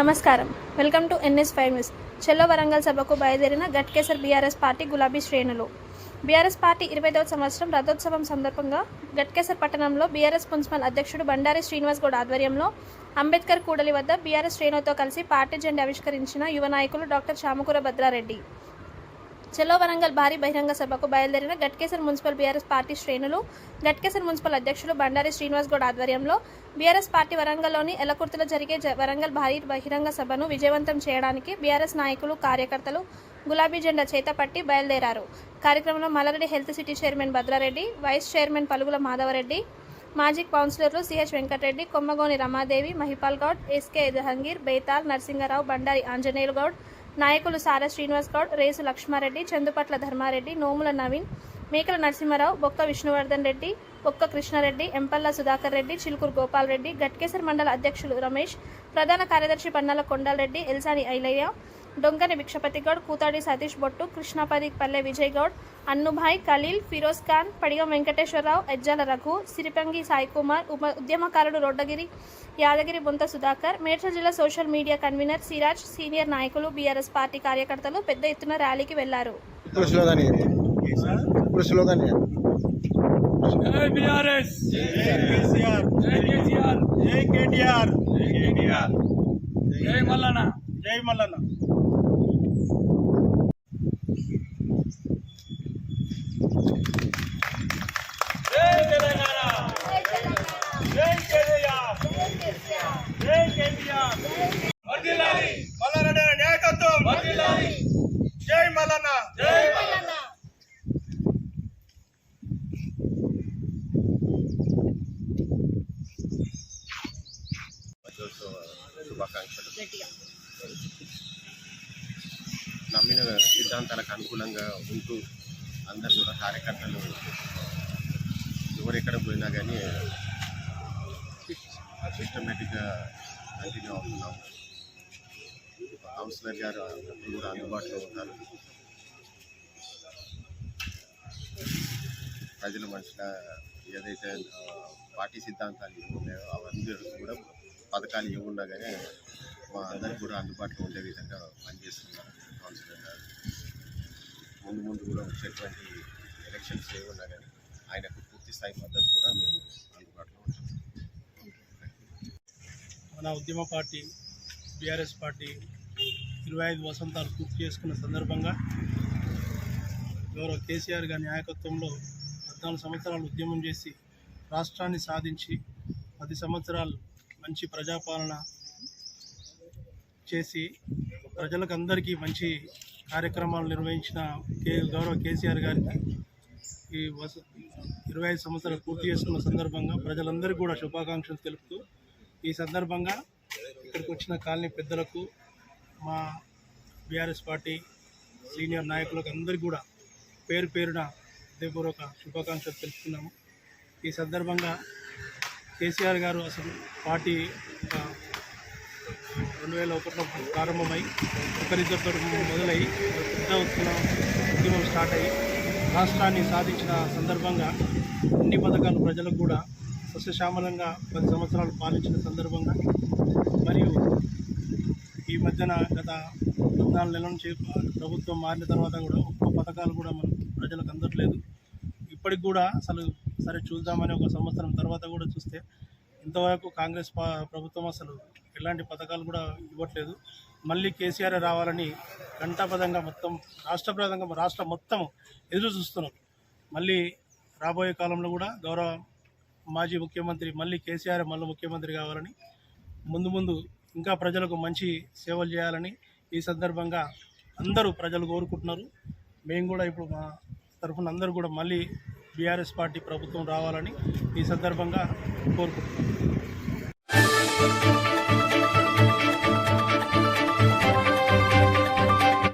నమస్కారం. Welcome to NS five news. చెల్లో వరంగల్ సభకు బయలుదేరిన గట్కేసర్ బీఆర్ఎస్ పార్టీ గులాబీ శ్రేణులు. బీఆర్ఎస్ పార్టీ ఇరవైదవ సంవత్సరం రథోత్సవం సందర్భంగా గట్కేసర్ పట్టణంలో బీఆర్ఎస్ మున్సిపల్ అధ్యక్షుడు బండారి శ్రీనివాస్ గౌడ్ ఆధ్వర్యంలో అంబేద్కర్ కూడలి వద్ద బీఆర్ఎస్ శ్రేణులతో కలిసి పార్టీ జెండా ఆవిష్కరించిన యువ నాయకులు డాక్టర్ చామకూర భద్రారెడ్డి. చెలో వరంగల్ భారీ బహిరంగ సభకు బయలుదేరిన గట్కేసర్ మున్సిపల్ బీఆర్ఎస్ పార్టీ శ్రేణులు గట్కేసర్ మున్సిపల్ అధ్యక్షులు బండారి శ్రీనివాస్ గౌడ్ ఆధ్వర్యంలో బీఆర్ఎస్ పార్టీ వరంగల్లోని ఎలకుర్తిలో జరిగే జ- వరంగల్ భారీ బహిరంగ సభను విజయవంతం చేయడానికి బీఆర్ఎస్ నాయకులు కార్యకర్తలు గులాబీ జెండా చేతపట్టి బయలుదేరారు. కార్యక్రమంలో Malla Reddy health city chairman Bhadra Reddy vice chairman Palugula Madhava Reddy మాజీ కౌన్సిలర్లు సిహెచ్ వెంకటరెడ్డి కొమ్మగోని రమాదేవి మహిపాల్ గౌడ్ ఎస్కే జహంగీర్ బేతాల్ నరసింగరావు బండారి ఆంజనేయులు గౌడ్ నాయకులు సారా శ్రీనివాస్ గౌడ్ రేసు లక్ష్మారెడ్డి చందుపట్ల ధర్మారెడ్డి నోముల నవీన్ మేకల నరసింహారావు బొక్క విష్ణువర్ధన్ రెడ్డి బొక్క కృష్ణారెడ్డి ఎంపల్ల సుధాకర్ రెడ్డి చిలుకూరు గోపాల్ రెడ్డి గట్కేసర్ మండల అధ్యక్షులు రమేష్ ప్రధాన కార్యదర్శి పన్నాల కొండాలరెడ్డి ఎల్సాని ఐలయ్య డొంకని భిక్షపతి గౌడ్ కూతాడి సతీష్ బొట్టు కృష్ణాపది పల్లె విజయ్ గౌడ్ అన్నుభాయ్ ఖలీల్ ఫిరోజ్ ఖాన్ పడిగం వెంకటేశ్వరరావు ఎజ్జాల రఘు సిరిపంగి సాయి కుమార్ ఉప ఉద్యమకారుడు రొడ్డగిరి యాదగిరి బొంత సుధాకర్ మేడ్చల్ జిల్లా social media convener Siraj senior నాయకులు బీఆర్ఎస్ పార్టీ కార్యకర్తలు పెద్ద ఎత్తున ర్యాలీకి వెళ్ళారు. జై బీఆర్ఎస్. జై కేసీఆర్. జై కేసీఆర్. జై కేటీఆర్. జై కేటీఆర్. జై మల్లన్న. జై మల్లన్న జై తెలంగాణ జై కేసీఆర్ జై కేటీఆర్ వర్ధిల్లాలి మల్లారెడ్డి నాయకత్వం వర్ధిల్లాలి జై మల్లన్న జై రాజ్యోత్సవ శుభాకాంక్షలు. నమ్మిన సిద్ధాంతాలకు అనుకూలంగా ఉంటూ అందరు కూడా కార్యకర్తలు ఎవరెక్కడ పోయినా కానీ సిస్టమేటిక్గా కంటిన్యూ అవుతున్నాం. కౌన్సిలర్ గారు కూడా అందుబాటులో ఉంటారు. ప్రజల మనసులో ఏదైతే పార్టీ సిద్ధాంతాలు ఏమున్నాయో అవన్నీ కూడా. పథకాలు ఏమున్నా కానీ మా అందరికి కూడా అందుబాటులో ఉండే విధంగా పనిచేస్తున్నారు కౌన్సిలర్ గారు. ముందు ముందు కూడా వచ్చేటువంటి ఎలక్షన్స్ ఏమున్నా కానీ ఆయనకు పూర్తి స్థాయి మద్దతు కూడా మేము అందుబాటులో ఉంటాం. మన ఉద్యమ పార్టీ బీఆర్ఎస్ పార్టీ ఇరవై ఐదు వసంతాలు పూర్తి చేసుకున్న సందర్భంగా గౌరవ కేసీఆర్ గారి నాయకత్వంలో పద్నాలుగు సంవత్సరాలు ఉద్యమం చేసి రాష్ట్రాన్ని సాధించి పది సంవత్సరాలు మంచి ప్రజాపాలన చేసి ప్రజలకు అందరికీ మంచి కార్యక్రమాలు నిర్వహించిన కే గౌరవ కేసీఆర్ గారికి ఈ వస ఇరవై ఐదు సంవత్సరాలు పూర్తి చేసుకున్న సందర్భంగా ప్రజలందరికీ కూడా శుభాకాంక్షలు తెలుపుతూ ఈ సందర్భంగా ఇక్కడికి వచ్చిన కాలనీ పెద్దలకు మా బీఆర్ఎస్ పార్టీ సీనియర్ నాయకులకు అందరికీ కూడా పేరు పేరున హృదయపూర్వక శుభాకాంక్షలు తెలుపుతున్నాము. ఈ సందర్భంగా కేసీఆర్ గారు అసలు పార్టీ ఒక రెండు వేల ఒకటిలో ప్రారంభమై ఒకరిద్దరితో మొదలై పెద్ద ఎత్తున ఉద్యమం స్టార్ట్ అయ్యి రాష్ట్రాన్ని సాధించిన సందర్భంగా అన్ని పథకాలు ప్రజలకు కూడా సస్యశ్యామలంగా పది సంవత్సరాలు పాలించిన సందర్భంగా మరియు ఈ మధ్యన గత పద్నాలుగు నెలల నుంచి ప్రభుత్వం మారిన తర్వాత కూడా పథకాలు కూడా మనం ప్రజలకు అందట్లేదు. ఇప్పటికి కూడా అసలు సరే చూద్దామని ఒక సంవత్సరం తర్వాత కూడా చూస్తే ఇంతవరకు కాంగ్రెస్ పా- ప్రభుత్వం అసలు ఎలాంటి పథకాలు కూడా ఇవ్వట్లేదు. మళ్ళీ కేసీఆర్ రావాలని ఘంటాపదంగా మొత్తం రాష్ట్ర రాష్ట్రప్రదంగా రాష్ట్రం మొత్తం ఎదురు చూస్తున్నారు. మళ్ళీ రాబోయే కాలంలో కూడా గౌరవ మాజీ ముఖ్యమంత్రి మళ్ళీ కేసీఆర్ మళ్ళీ ముఖ్యమంత్రి కావాలని ముందు ముందు ఇంకా ప్రజలకు మంచి సేవలు చేయాలని ఈ సందర్భంగా అందరూ ప్రజలు కోరుకుంటున్నారు. మేము కూడా ఇప్పుడు మా తరఫున అందరూ కూడా మళ్ళీ బీఆర్ఎస్ పార్టీ ప్రభుత్వం రావాలని ఈ సందర్భంగా కోరుకుంటున్నాం.